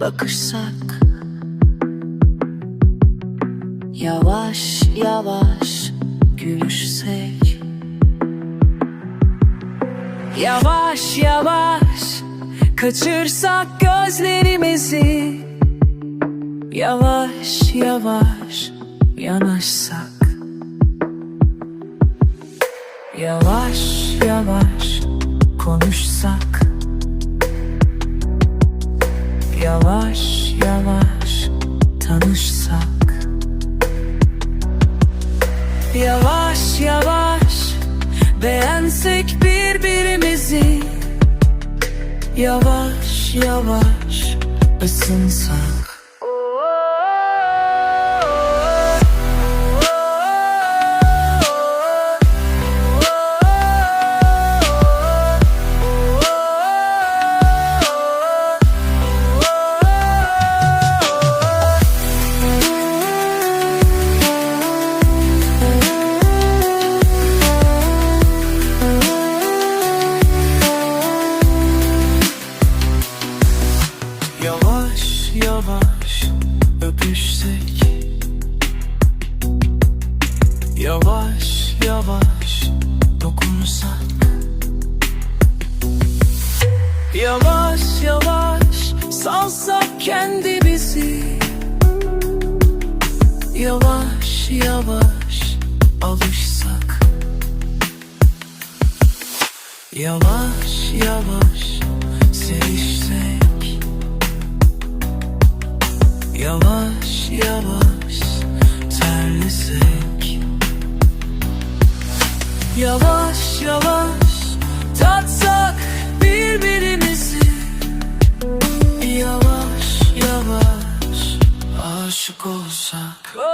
bakışsak. Yavaş yavaş gülüşsek. Yavaş yavaş kaçırsak gözlerimizi. Yavaş yavaş yanaşsak. Yavaş yavaş konuşsak Yavaş yavaş tanışsak. Yavaş yavaş beğensek birbirimizi. Yavaş yavaş ısınsak Yavaş yavaş salsak kendimizi. Yavaş yavaş alışsak. Yavaş yavaş sevişsek. Yavaş yavaş terlesek. Yavaş yavaş Yavaş yavaş aşık olsak